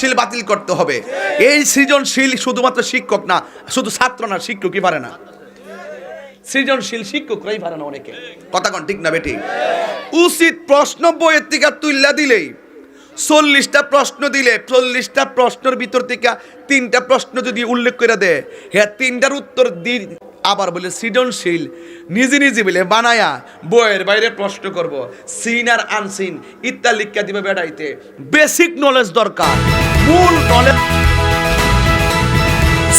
সৃজনশীল বাতিল করতে হবে। এই সৃজনশীল শুধুমাত্র শিক্ষক না, শুধু ছাত্র না, শিক্ষকই পারে না। সৃজনশীল শিক্ষকরাই পারে না অনেকে। কথা কন, ঠিক না বেটি? উচিত প্রশ্ন বইয়ের থেকে তুললা দিলেই। চল্লিশটা প্রশ্ন দিলে, চল্লিশটা প্রশ্নের ভিতর থেকে তিনটা প্রশ্ন যদি উল্লেখ করে দেয় হ্যাঁ তিনটার উত্তর আবার বলে সৃজনশীল, নিজে নিজে বলে বানায়া, বইয়ের বাইরে প্রশ্ন করব সিন আর আনসিন ইত্যাদি লিখা দিবে বেড়াইতে। বেসিক নলেজ দরকার, মূল নলেজ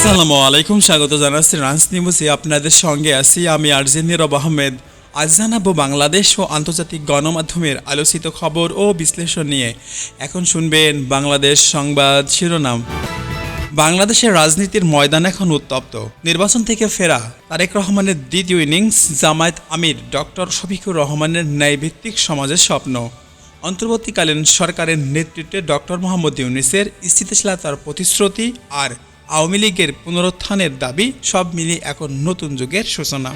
সালামু আলাইকুম, স্বাগত জানাচ্ছি রান্স নিউজে। আপনাদের সঙ্গে আছি আমি আরজেন নীরব আহমেদ। আজ জানাব বাংলাদেশ ও আন্তর্জাতিক গণমাধ্যমের আলোচিত খবর ও বিশ্লেষণ নিয়ে। এখন শুনবেন বাংলাদেশ সংবাদ শিরোনাম। বাংলাদেশের রাজনীতির ময়দান এখন উত্তপ্ত। নির্বাচন থেকে ফেরা তারেক রহমানের দ্বিতীয় ইনিংস জামায়াত আমির ডক্টর শফিকুর রহমানের ন্যায়ভিত্তিক সমাজের স্বপ্ন। অন্তর্বর্তীকালীন সরকারের নেতৃত্বে ডক্টর মোহাম্মদ ইউনিসের স্থিতিশীলতার প্রতিশ্রুতি আর আওয়ামী লীগের পুনরুত্থানের দাবি সব মিলিয়ে এখন নতুন যুগের সূচনা।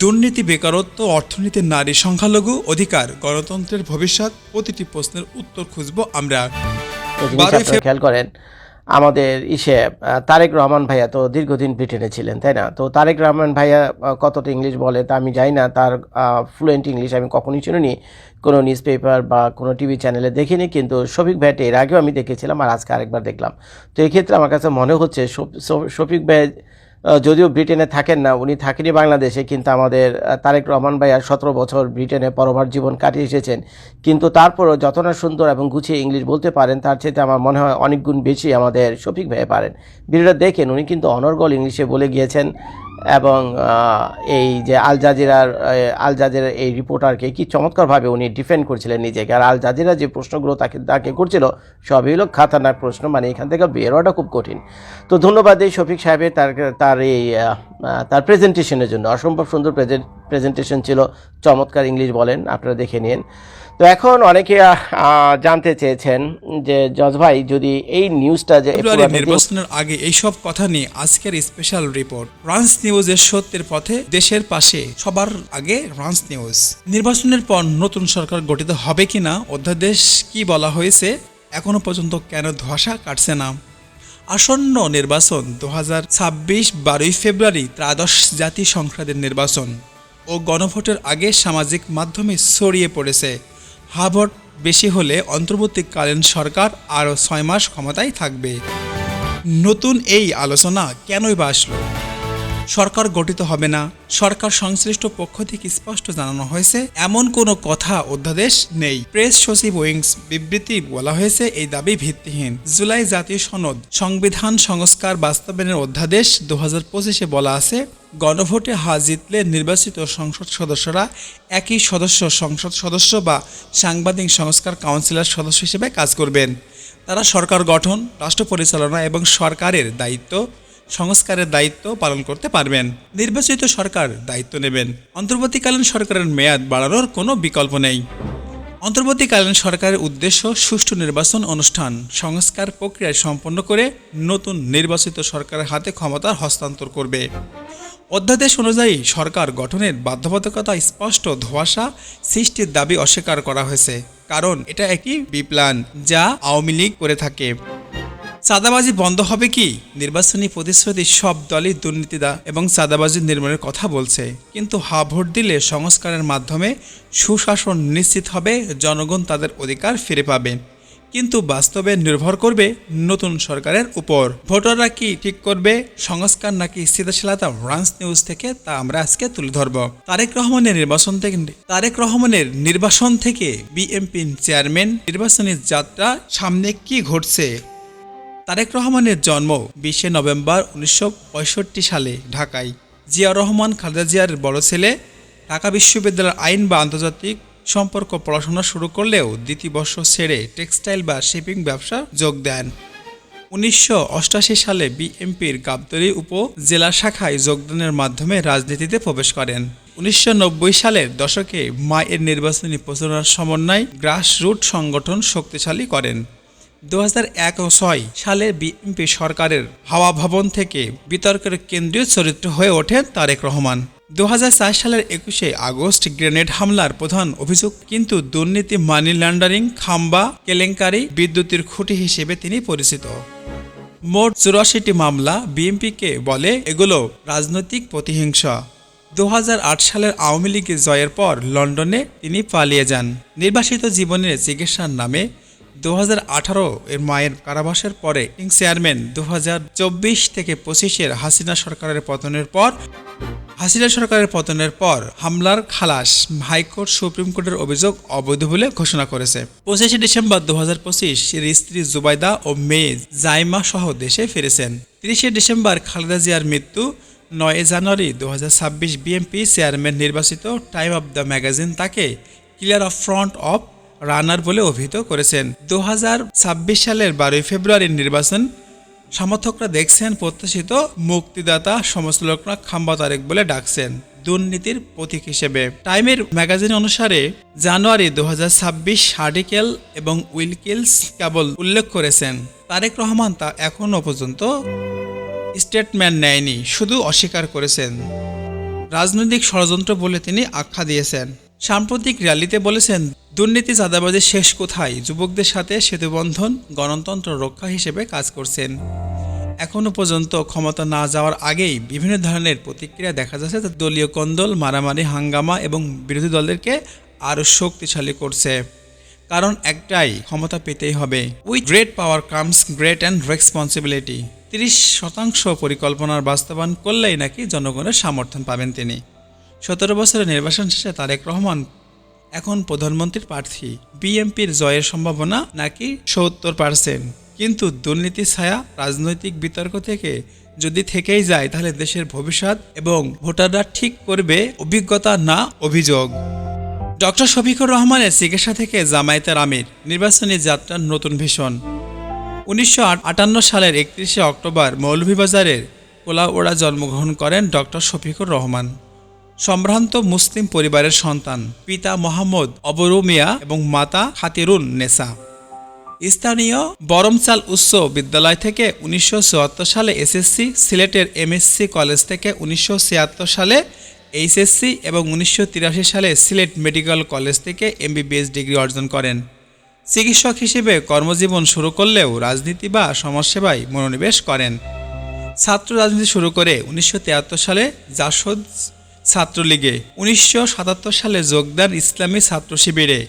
দুর্নীতি বেকারত্ব অর্থনীতির নারী সংখ্যালঘু অধিকার গণতন্ত্রের ভবিষ্যৎ প্রতিটি প্রশ্নের উত্তর খুঁজব আমরা। খেয়াল করেন আমাদের ইসে তারেক রহমান ভাইয়া তো দীর্ঘদিন ব্রিটেনে ছিলেন, তাই না? তো তারেক রহমান ভাইয়া কতটা ইংলিশ বলে তা আমি জানি না। তার ফ্লুয়েন্ট ইংলিশ আমি কখনোই শুনিনি। কোনো নিউজ পেপার বা কোনো টিভি চ্যানেলে দেখিনি, কিন্তু শফিক ভাইয়াটা এর আগেও আমি দেখেছিলাম আর আজকে আরেকবার দেখলাম। তো এক্ষেত্রে আমার কাছে মনে হচ্ছে শফ- শফ- শফিক ভাই যদিও ব্রিটেনে থাকেন না, উনি থাকেনি বাংলাদেশে, কিন্তু আমাদের তারেক রহমান ভাই আর সতেরো বছর ব্রিটেনে পরবার জীবন কাটিয়ে এসেছেন। কিন্তু তারপরও যত না সুন্দর এবং গুছিয়ে ইংলিশ বলতে পারেন, তার চেয়ে আমার মনে হয় অনেকগুণ বেশি আমাদের শফিক ভাইয়া পারেন। ভিডিওটা দেখেন, উনি কিন্তু অনর্গল ইংলিশে বলে গিয়েছেন। এবং এই যে আল জাজিরার আল জাজিরার এই রিপোর্টারকে কি চমৎকারভাবে উনি ডিফেন্ড করছিলেন নিজেকে। আর আল জাজিরা যে প্রশ্নগুলো তাকে তাকে করছিল, সবই হলো খাতারনাক প্রশ্ন মানে এখান থেকে বেরোয়াটা খুব কঠিন। তো ধন্যবাদ এই শফিক সাহেবের তার তার এই তার প্রেজেন্টেশনের জন্য। অসম্ভব সুন্দর প্রেজেন্টেশন ছিল চমৎকার ইংলিশ বলেন আপনারা দেখে নিন। তো এখন অনেকে জানতে চেয়েছেন যে জজ ভাই যদি এই নিউজটা যে যে- নির্বাচনের আগে এইসব কথা নিয়ে আজকের স্পেশাল রিপোর্ট ফ্রান্স নিউজের সত্যের পথে দেশের পাশে সবার আগে ফ্রান্স নিউজ নির্বাচনের পর নতুন সরকার গঠিত হবে কিনা অধ্যাদেশ কি বলা হয়েছে এখনও পর্যন্ত কেন ধোঁয়াশা কাটছে না? আসন্ন নির্বাচন দু হাজার ছাব্বিশ বারোই ফেব্রুয়ারি ত্রাদশ জাতীয় সংসদের নির্বাচন। ও গণভোটের আগে সামাজিক মাধ্যমে ছড়িয়ে পড়েছে। হাভট বেশি হলে অন্তর্বর্তীকালীন সরকার আরও ছয় মাস ক্ষমতায় থাকবে। নতুন এই আলোচনা কেনই বা আসলো? সরকার গঠিত হবে না। সরকার সংশ্লিষ্ট পক্ষ থেকে স্পষ্ট জানানো হয়েছে, এমন কোনো কথা অধ্যাদেশ নেই। প্রেস সচিব উইংস বিবৃতি বলা হয়েছে, এই দাবি ভিত্তিহীন। জুলাই জাতীয় সনদ সংবিধান সংস্কার বাস্তবায়নের অধ্যাদেশ দু হাজার বলা আছে গণভোটে হা জিতলে নির্বাচিত সংসদ সদস্যরা একই সদস্য, সংসদ সদস্য বা সাংবাদিক সংস্কার কাউন্সিলর সদস্য হিসেবে কাজ করবেন। তারা সরকার গঠন, রাষ্ট্র পরিচালনা এবং সরকারের দায়িত্ব, সংস্কারের দায়িত্ব পালন করতে পারবেন। নির্বাচিত সরকার দায়িত্ব নেবেন। অন্তর্বর্তীকালীন সরকারের মেয়াদ বাড়ানোর কোনো বিকল্প নেই। অন্তর্বর্তীকালীন সরকারের উদ্দেশ্য সুষ্ঠু নির্বাচন অনুষ্ঠান, সংস্কার প্রক্রিয়া সম্পন্ন করে নতুন নির্বাচিত সরকারের হাতে ক্ষমতা হস্তান্তর করবে। অধ্যাদেশ অনুযায়ী সরকার গঠনের বাধ্যবাধকতা স্পষ্ট ধোঁয়াশা সৃষ্টির দাবি অস্বীকার করা হয়েছে। কারণ এটা একটি বিপ্লান যা আওয়ামী লীগ করে থাকে। চাঁদাবাজি বন্ধ হবে কি? নির্বাচনী প্রতিশ্রুতি সব দলই দুর্নীতিদা এবং চাঁদাবাজি নির্মাণের কথা বলছে। কিন্তু হা ভোট দিলে সংস্কারের মাধ্যমে সুশাসন নিশ্চিত হবে, জনগণ তাদের অধিকার ফিরে পাবে। কিন্তু বাস্তবে নির্ভর করবে নতুন সরকারের উপর। ভোটাররা কি ঠিক করবে? সংস্কার নাকি স্থিতিশীলতা ফ্রান্স নিউজ থেকে তা আমরা আজকে তুলে ধরব। তারেক রহমানের নির্বাচন থেকে তারেক রহমানের নির্বাসন থেকে বিএমপি চেয়ারম্যান নির্বাচনী যাত্রা সামনে কি ঘটছে? তারেক রহমানের জন্ম বিশে নভেম্বর উনিশশো পঁয়ষট্টি সালে ঢাকায়। জিয়া রহমান খালেদা জিয়ার বড় ছেলে, ঢাকা বিশ্ববিদ্যালয়ের আইন বা আন্তর্জাতিক সম্পর্ক পড়াশোনা শুরু করলেও দ্বিতীয় বর্ষ ছেড়ে টেক্সটাইল বা শিপিং ব্যবসা যোগ দেন। উনিশশো সালে বিএমপির গাবতলী উপজেলা শাখায় যোগদানের মাধ্যমে রাজনীতিতে প্রবেশ করেন। উনিশশো নব্বই সালের দশকে মায়ের নির্বাচনী প্রচারণার সমন্বয় গ্রাসরুট সংগঠন শক্তিশালী করেন। দু সালে বিএনপি সরকারের হাওয়া ভবন থেকে বিতর্কের কেন্দ্রীয় চরিত্র হয়ে ওঠেন তারেক রহমান। দু সালের একুশে আগস্ট গ্রেনেড হামলার প্রধান অভিযোগ কিন্তু দুর্নীতি, মানি লন্ডারিং, খাম্বা, কেলেঙ্কারি, বিদ্যুতের খুঁটি হিসেবে তিনি পরিচিত। মোট চুরাশিটি মামলা বিএনপিকে বলে এগুলো রাজনৈতিক প্রতিহিংসা। দু হাজার আট সালের আওয়ামী লীগের জয়ের পর লন্ডনে তিনি পালিয়ে যান। নির্বাসিত জীবনের চিকিৎসার নামে দু হাজার আঠারো এর মায়ের কারাবাসের পরে কিং চেয়ারম্যান দু হাজার চব্বিশ থেকে পঁচিশের হাসিনা সরকারের পতনের পর, হাসিনা সরকারের পতনের পর হামলার খালাস হাইকোর্ট সুপ্রিম কোর্টের অভিযোগ অবৈধ বলে ঘোষণা করেছে। পঁচিশে ডিসেম্বর দু হাজার পঁচিশ স্ত্রী জুবাইদা ও মেয়ে জাইমা সহ দেশে ফিরেছেন। তিরিশে ডিসেম্বর খালেদা জিয়ার মৃত্যু নয় জানুয়ারি দু বিএনপি চেয়ারম্যান নির্বাচিত টাইম অব দ্য ম্যাগাজিন তাকে clear of front of runner বলে অভিহিত করেছেন। দু হাজার ছাব্বিশ সালের বারোই ফেব্রুয়ারির নির্বাচন, সমর্থকরা দেখছেন প্রত্যাশিত মুক্তিদাতা সমাজলোকরা খাম্বা তারেক বলে ডাকছেন দুর্নীতির প্রতীক হিসেবে। টাইমের ম্যাগাজিন অনুসারে জানুয়ারি দু আর্টিকেল এবং উইলকিলস কেবল উল্লেখ করেছেন। তারেক রহমান তা এখনও পর্যন্ত স্টেটমেন্ট নেয়নি, শুধু অস্বীকার করেছেন। রাজনৈতিক ষড়যন্ত্র বলে তিনি আখ্যা দিয়েছেন। সাম্প্রতিক র্যালিতে বলেছেন দুর্নীতি চাঁদাবাজি শেষ কোথায়? যুবকদের সাথে সেতুবন্ধন গণতন্ত্র রক্ষা হিসেবে কাজ করছেন। এখনও পর্যন্ত ক্ষমতা না যাওয়ার আগেই বিভিন্ন ধরনের প্রতিক্রিয়া দেখা যাচ্ছে দলীয় কন্দল, মারামারি, হাঙ্গামা এবং বিরোধী দলদেরকে আরও শক্তিশালী করছে। কারণ একটাই, ক্ষমতা পেতেই হবে। With great power comes great and responsibility. তিরিশ শতাংশ পরিকল্পনার বাস্তবায়ন করলেই নাকি জনগণের সমর্থন পাবেন তিনি। সতেরো বছরের নির্বাচন শেষে তারেক রহমান এখন প্রধানমন্ত্রীর প্রার্থী বিএনপির জয়ের সম্ভাবনা নাকি সত্তর পার্সেন্ট কিন্তু দুর্নীতি ছায়া রাজনৈতিক বিতর্ক থেকে যদি থেকেই যায়, তাহলে দেশের ভবিষ্যৎ এবং ভোটাররা ঠিক করবে অভিজ্ঞতা না অভিযোগ। ডক্টর শফিকুর রহমানের চিকিৎসা থেকে জামায়াতের আমির, নির্বাচনী যাত্রার নতুন ভীষণ। উনিশশো আটান্ন সালের একত্রিশে অক্টোবর মৌলভীবাজারের কোলাওড়া জন্মগ্রহণ করেন ডক্টর শফিকুর রহমান। সম্ভ্রান্ত মুসলিম পরিবারের সন্তান, পিতা মোহাম্মদ অবরু মিয়া এবং মাতা খাতিরুন নেসা। স্থানীয় বরমচাল উচ্চ বিদ্যালয় থেকে উনিশশো চুয়াত্তর সালে এসএসসি, সিলেটের এমএসসি কলেজ থেকে উনিশশো ছিয়াত্তর সালে এইচএসসি এবং উনিশশো তিরাশি সালে সিলেট মেডিকেল কলেজ থেকে এমবিবিএস ডিগ্রি অর্জন করেন। চিকিৎসক হিসেবে কর্মজীবন শুরু করলেও রাজনীতি বা সমাজসেবায় মনোনিবেশ করেন। ছাত্র রাজনীতি শুরু করে উনিশশো তিয়াত্তর সালে জাসদ ছাত্রলীগে। উনিশশো সাতাত্তর সালে যোগদান ইসলামী ছাত্র শিবিরে।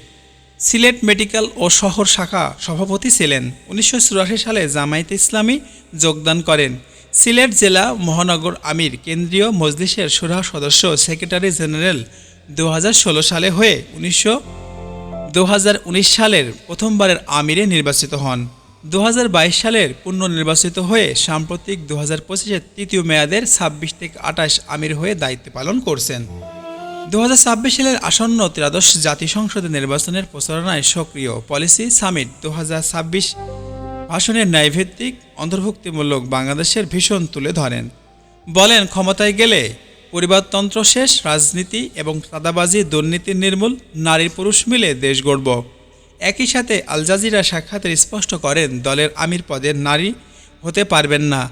সিলেট মেডিকেল ও শহর শাখা সভাপতি ছিলেন। উনিশশো চুরাশি সালে জামায়াতে ইসলামী যোগদান করেন। সিলেট জেলা মহানগর আমির কেন্দ্রীয় মজলিসের সুরা সদস্য সেক্রেটারি জেনারেল দু হাজার ষোলো সালে হয়ে উনিশশো দু সালের প্রথমবারের আমিরে নির্বাচিত হন। দু হাজার বাইশ সালের পুনর্নির্বাচিত হয়ে সাম্প্রতিক দু হাজার পঁচিশের তৃতীয় মেয়াদের ছাব্বিশ থেকে আঠাশ আমির হয়ে দায়িত্ব পালন করছেন। দু ছাব্বিশ সালের আসন্ন ত্রাদশ জাতীয় সংসদের নির্বাচনের প্রচারণায় সক্রিয় পলিসি সামিট দু হাজার ছাব্বিশ ভাষণের ন্যায়ভিত্তিক, অন্তর্ভুক্তিমূলক বাংলাদেশের ভীষণ তুলে ধরেন। বলেন, ক্ষমতায় গেলে পরিবারতন্ত্র শেষ, রাজনীতি এবং চাঁদাবাজি দুর্নীতি নির্মূল, নারী পুরুষ মিলে দেশ গড়ব। একই সাথে আল জাজিরা সাক্ষাতের স্পষ্ট করেন, দলের আমির পদের নারী হতে পারবেন না।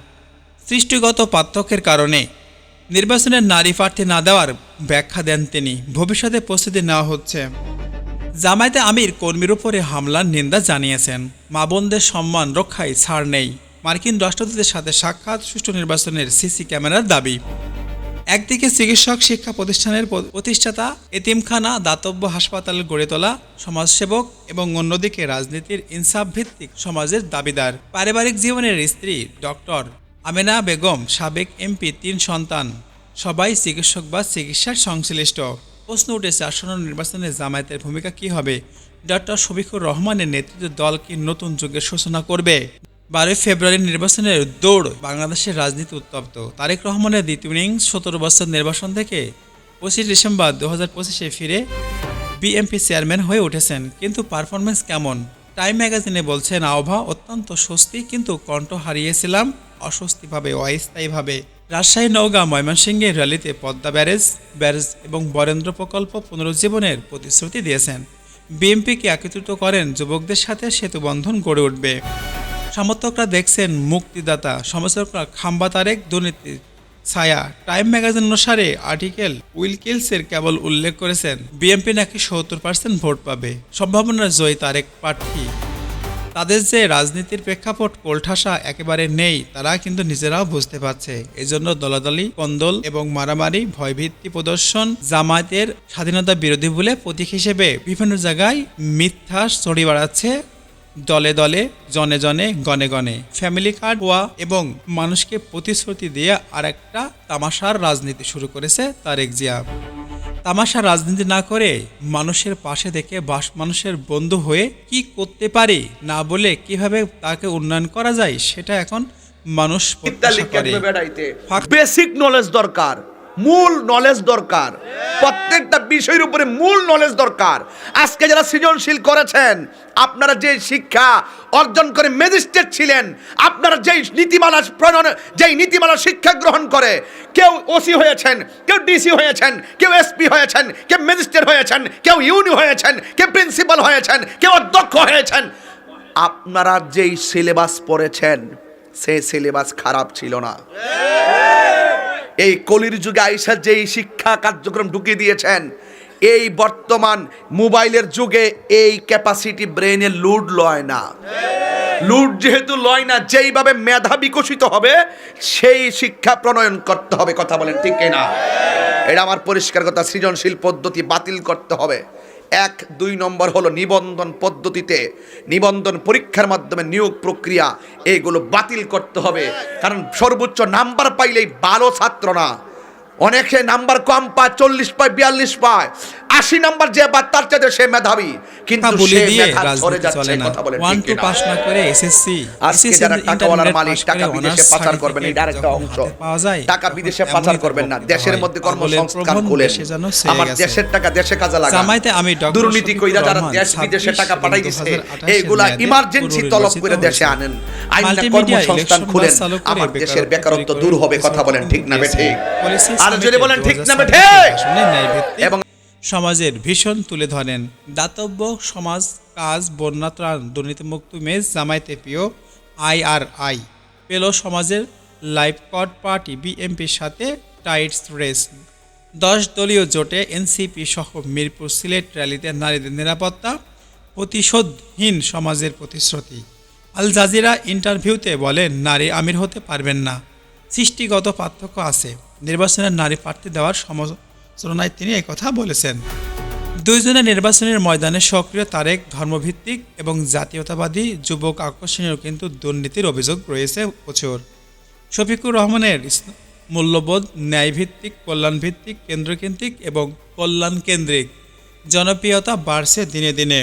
সৃষ্টিগত পার্থক্যের কারণে নির্বাচনের নারী প্রার্থী না দেওয়ার ব্যাখ্যা দেন তিনি। ভবিষ্যতে প্রস্তুতি নেওয়া হচ্ছে। জামায়াতে আমির কর্মীর উপরে হামলার নিন্দা জানিয়েছেন। মা বোনদের সম্মান রক্ষায় ছাড় নেই। মার্কিন রাষ্ট্রদূতের সাথে সাক্ষাৎ সুষ্ঠু নির্বাচনের সিসি ক্যামেরার দাবি। একদিকে চিকিৎসক শিক্ষা প্রতিষ্ঠানের প্রতিষ্ঠাতা এতিমখানা দাতব্য হাসপাতাল গড়ে তোলা সমাজসেবক এবং অন্যদিকে রাজনীতির ইনসাফ ভিত্তিক সমাজের দাবিদার। পারিবারিক জীবনের স্ত্রী ডক্টর আমেনা বেগম, সাবেক এমপি, তিন সন্তান। সবাই চিকিৎসক বা চিকিৎসার সংশ্লিষ্ট। প্রশ্ন উঠেছে, আসন্ন নির্বাচনে জামায়াতের ভূমিকা কি হবে? ডক্টর শফিকুর রহমানের নেতৃত্বে দল কি নতুন যুগের সূচনা করবে? বারোই ফেব্রুয়ারি নির্বাচনের দৌড় বাংলাদেশের রাজনীতি উত্তপ্ত। তারেক রহমানের দ্বিতীয় ইনিংস, সতেরো বছর নির্বাচন থেকে পঁচিশ ডিসেম্বর দু হাজার পঁচিশে ফিরে বিএমপি চেয়ারম্যান হয়ে উঠেছেন। কিন্তু পারফরমেন্স কেমন? টাইম ম্যাগাজিনে বলছেন, আহ্বা অত্যন্ত স্বস্তি, কিন্তু কণ্ঠ হারিয়েছিলাম অস্বস্তিভাবে, অস্থায়ীভাবে। রাজশাহী, নওগাঁ ময়মনসিংহের র্যালিতে পদ্মা ব্যারেজ ব্যারেজ এবং বরেন্দ্র প্রকল্প পুনরুজ্জীবনের প্রতিশ্রুতি দিয়েছেন। বিএমপিকে একত্রিত করেন, যুবকদের সাথে সেতুবন্ধন গড়ে উঠবে। সমর্থকরা দেখছেন মুক্তিদাতা, সমালোচকরা খাম্বা তারেক, দুর্নীতি ছায়া। টাইম ম্যাগাজিন অনুসারে আর্টিকেল উইলকিলসের কেবল উল্লেখ করেছেন, বিএনপি নাকি সত্তর পার্সেন্ট ভোট পাবে। সম্ভাবনার জয়ী তারেক প্রার্থী। তাদের যে রাজনীতির প্রেক্ষাপট কোলঠাসা একেবারে নেই, তারা কিন্তু নিজেরাও বুঝতে পারছে। এজন্য দলাদলি, কন্দল এবং মারামারি ভয়ভিত্তি প্রদর্শন, জামায়াতের স্বাধীনতা বিরোধী বলে প্রতীক হিসেবে বিভিন্ন জায়গায় মিথ্যা ছড়ি বাড়াচ্ছে দলে দলে জনে জনে গনে গনে। ফ্যামিলি কার্ড হওয়া এবং মানুষকে প্রতিশ্রুতি দিয়ে আর একটা তামাশার রাজনীতি শুরু করেছে তারেক জিয়া। তামাশা রাজনীতি না করে মানুষের পাশে থেকে বাস মানুষের বন্ধু হয়ে কি করতে পারি না বলে কীভাবে তাকে উন্নয়ন করা যায় সেটা এখন মানুষ বেসিক নলেজ দরকার মূল নলেজ দরকার। প্রত্যেকটা বিষয়ের উপরে মূল নলেজ দরকার। আজকে যারা সৃজনশীল করেছেন, আপনারা যে শিক্ষা অর্জন করে ম্যাজিস্ট্রেট ছিলেন, আপনারা যেই নীতিমালা প্রণয়ন, যেই নীতিমালা শিক্ষা গ্রহণ করে, কেউ ওসি হয়েছেন, কেউ ডিসি হয়েছেন, কেউ এসপি হয়েছেন, কেউ ম্যাজিস্ট্রেট হয়েছেন, কেউ ইউনি হয়েছেন, কেউ প্রিন্সিপাল হয়েছেন, কেউ অধ্যক্ষ হয়েছেন। আপনারা যেই সিলেবাস পড়েছেন সেই সিলেবাস খারাপ ছিল না। এই কলির যুগে আইসা যেই শিক্ষা কার্যক্রম ঢুকিয়ে দিয়েছেন, এই বর্তমান মোবাইলের যুগে এই ক্যাপাসিটি ব্রেনে লুড লয় না। লুড যেহেতু লয় না, যেইভাবে মেধা বিকশিত হবে, সেই শিক্ষা প্রণয়ন করতে হবে, কথা বলেন ঠিক না এটা আমার পরিষ্কার কথা, সৃজনশীল পদ্ধতি বাতিল করতে হবে। এক, দুই নম্বর হলো নিবন্ধন পদ্ধতিতে, নিবন্ধন পরীক্ষার মাধ্যমে নিয়োগ প্রক্রিয়া এইগুলো বাতিল করতে হবে। কারণ সর্বোচ্চ নাম্বার পাইলেই ভালো ছাত্র না। অনেকে নাম্বার কম পায়, চল্লিশ পায়, বিয়াল্লিশ পায়। আশি নাম্বার যে তার চাইতে সে মেধাবী কিন্তু বলে সে দিয়ে মেধা রাজনীতি যাচ্ছে কথা বলেন ওয়ান টু পাস না করে এসএসসি আজকে যারা টাকাওয়ালার মালিক টাকা বিদেশে পাচার করবেন এটা আরেকটা অংশ। টাকা বিদেশে পাচার করবেন না। দেশের মধ্যে কর্মসংস্থান খুলেন আমার দেশের টাকা দেশে কাজে লাগা। জামায়াতে আমি দুর্নীতি কইরা যারা দেশ বিদেশে টাকা পাঠাইতেছে 2028 এইগুলা ইমার্জেন্সি তলব করে দেশে আনেন। আইনা কর্মসংস্থান খুলেন। আমার দেশের বেকারত্ব দূর হবে কথা বলেন ঠিক না। বেঠিক আর যদি বলেন ঠিক না 2026 বেঠিক এবং সমাজের ভীষণ তুলে ধরেন। দাতব্য সমাজ কাজ বন্যা ত্রাণ দুর্নীতিমুক্ত মেজ জামায়াতে প্রিয় আইআরআই পেল সমাজের লাইফ কট পার্টি বিএমপির সাথে টাইটস রেস। দশ দলীয় জোটে এনসিপি সহ মিরপুর সিলেট র্যালিতে নারীদের নিরাপত্তা প্রতিশোধহীন সমাজের প্রতিশ্রুতি। আল জাজিরা ইন্টারভিউতে বলেন, নারী আমির হতে পারবেন না। সৃষ্টিগত পার্থক্য আছে। নির্বাচনের নারী প্রার্থী দেওয়ার সমালোচনায় তিনি কথা বলেছেন। দুইজনের নির্বাচনের ময়দানে সক্রিয় তারেক, ধর্মভিত্তিক এবং জাতীয়তাবাদী যুবক আকর্ষণীয় কিন্তু দুর্নীতির অভিযোগ রয়েছে প্রচুর। শফিকুর রহমানের মূল্যবোধ ন্যায়ভিত্তিক, কল্যাণভিত্তিক, কেন্দ্রকেন্দ্রিক এবং কল্যাণ কেন্দ্রিক জনপ্রিয়তা বাড়ছে দিনে দিনে।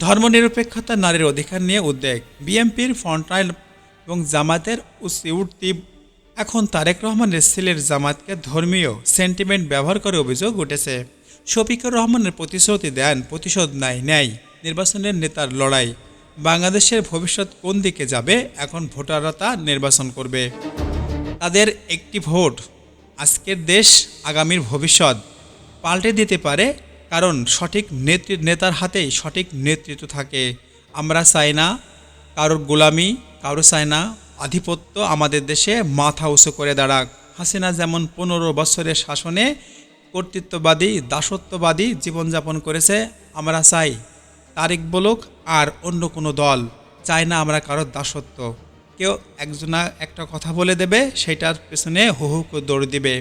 ধর্মনিরপেক্ষতা নারীর অধিকার নিয়ে উদ্বেগ। বিএনপির ফ্রন্টলাইন এবং জামাতের উঠতি এখন তারেক রহমানের ছেলের জামাতকে ধর্মীয় সেন্টিমেন্ট ব্যবহার করে অভিযোগ উঠেছে। শফিকুর রহমানের প্রতিশ্রুতি দেন, প্রতিশোধ নাই নেয় নির্বাচনের নেতার লড়াই। বাংলাদেশের ভবিষ্যৎ কোন দিকে যাবে, এখন ভোটাররা তা নির্বাচন করবে। তাদের একটি ভোট, আজকের দেশ, আগামীর ভবিষ্যৎ। পাল্টে দিতে পারে, কারণ সঠিক নেতৃ নেতার হাতেই সঠিক নেতৃত্ব থাকে। আমরা চাই না কারোর গোলামি, কারও চাই না আধিপত্য আমাদের দেশে মাথা উঁচু করে দাঁড়াক হাসিনা যেমন পনেরো বছরের শাসনে কর্তৃত্ববাদী, দাসত্ববাদী জীবনযাপন করেছে, আমরা চাই তারিক বলুক আর অন্য কোনো দল। চাই না আমরা কারোর দাসত্ব। কেউ একজনা একটা কথা বলে দেবে, সেটার পেছনে হু হু দৌড় দিবে।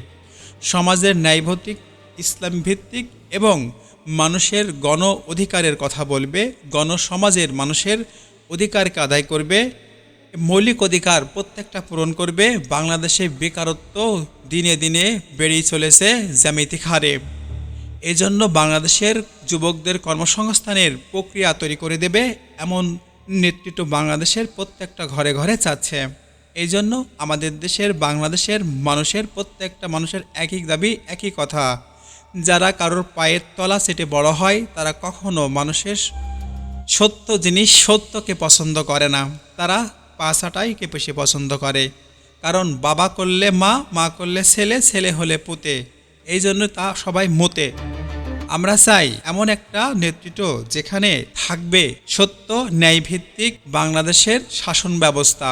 সমাজের ন্যায়ভিত্তিক ইসলাম ভিত্তিক এবং মানুষের গণ অধিকারের কথা বলবে, গণসমাজের মানুষের অধিকারকে আদায় করবে। মৌলিক অধিকার প্রত্যেকটা পূরণ করবে। বাংলাদেশে বেকারত্ব দিনে দিনে বেড়েই চলেছে জ্যামিতিক হারে। এজন্য বাংলাদেশের যুবকদের কর্মসংস্থানের প্রক্রিয়া তৈরি করে দেবে এমন নেতৃত্ব বাংলাদেশের প্রত্যেকটা ঘরে ঘরে চাচ্ছে। এই জন্য আমাদের দেশের, বাংলাদেশের মানুষের, প্রত্যেকটা মানুষের একই দাবি একই কথা। যারা কারোর পায়ের তলা সেটে বড় হয়, তারা কখনো মানুষের সত্য জিনিস সত্যকে পছন্দ করে না। তারা পাশাটাইকে বেশি পছন্দ করে। কারণ বাবা করলে মা মা করলে ছেলে ছেলে হলে পুতে। এই জন্য তা সবাই মতে। আমরা চাই এমন একটা নেতৃত্ব যেখানে থাকবে সত্য ন্যায়ভিত্তিক বাংলাদেশের শাসন ব্যবস্থা।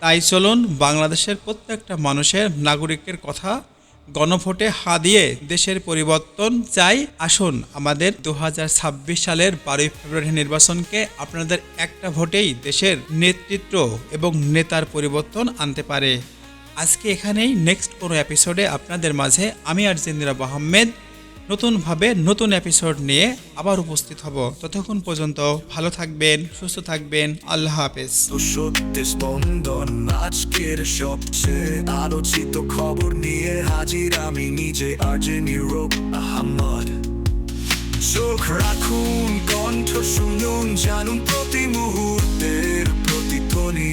তাই চলুন বাংলাদেশের প্রত্যেকটা মানুষের নাগরিকের কথা গণভোটে হা দিয়ে দেশের পরিবর্তন চাই। আসুন, আমাদের দু হাজার ছাব্বিশ সালের বারোই ফেব্রুয়ারি নির্বাচনকে আপনাদের একটা ভোটেই দেশের নেতৃত্ব এবং নেতার পরিবর্তন আনতে পারে। আজকে এখানেই নেক্সট কোনো এপিসোডে আপনাদের মাঝে আমি আর জিন্দিরা আহমেদ নতুনভাবে নতুন এপিসোড নিয়ে আবার উপস্থিত হব। ততক্ষণ পর্যন্ত ভালো থাকবেন, সুস্থ থাকবেন। আল্লাহ হাফেজ। সত্যি স্পন্দন আজকের সবচেয়ে আলোচিত খবর নিয়ে হাজির আমি নিজে আর্জে নিরোগ আহমদ চোখ রাখুন, কণ্ঠ শুনুন, জানুন প্রতি মুহূর্তের প্রতিধ্বনি।